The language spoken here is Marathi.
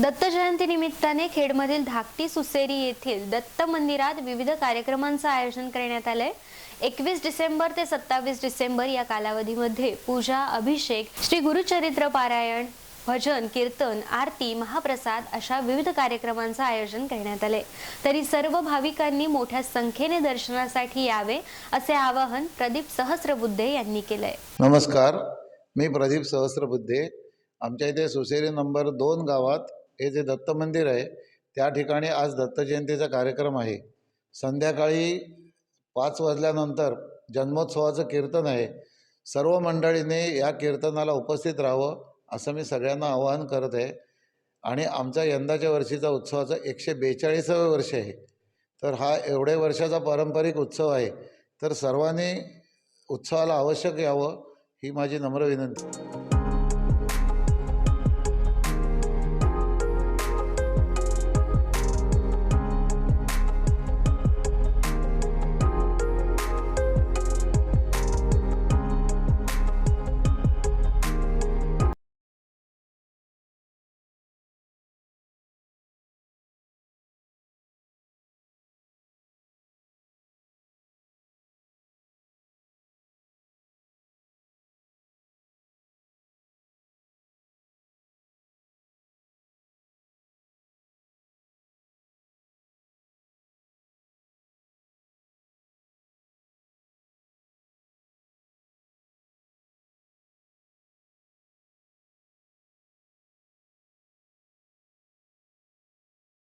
दत्त जयंती निमित्ताने खेडमधील धाकटी सुसेरी येथील दत्त मंदिरात विविध कार्यक्रमांचं आयोजन करण्यात आलंय. एकवीस डिसेंबर ते सत्तावीस डिसेंबर या कालावधीमध्ये पूजा अभिषेक श्री गुरुचरित्र पारायण भजन कीर्तन आरती महाप्रसाद अशा विविध कार्यक्रमांचं आयोजन करण्यात आले तरी सर्व भाविकांनी मोठ्या संख्येने दर्शनासाठी यावे असे आवाहन प्रदीप सहस्रबुद्धे यांनी केलंय. नमस्कार मी प्रदीप सहस्रबुद्धे. आमच्या इथे सुसेरी नंबर दोन गावात हे जे दत्त मंदिर आहे त्या ठिकाणी आज दत्त जयंतीचा कार्यक्रम आहे. संध्याकाळी पाच वाजल्यानंतर जन्मोत्सवाचं कीर्तन आहे. सर्व मंडळींनी या कीर्तनाला उपस्थित राहावं असं मी सगळ्यांना आवाहन करत आहे. आणि आमचा यंदाच्या वर्षीचा उत्सवाचा एकशे बेचाळीसावं वर्ष आहे. तर हा एवढ्या वर्षाचा पारंपरिक उत्सव आहे. तर सर्वांनी उत्सवाला आवश्यक यावं ही माझी नम्र विनंती.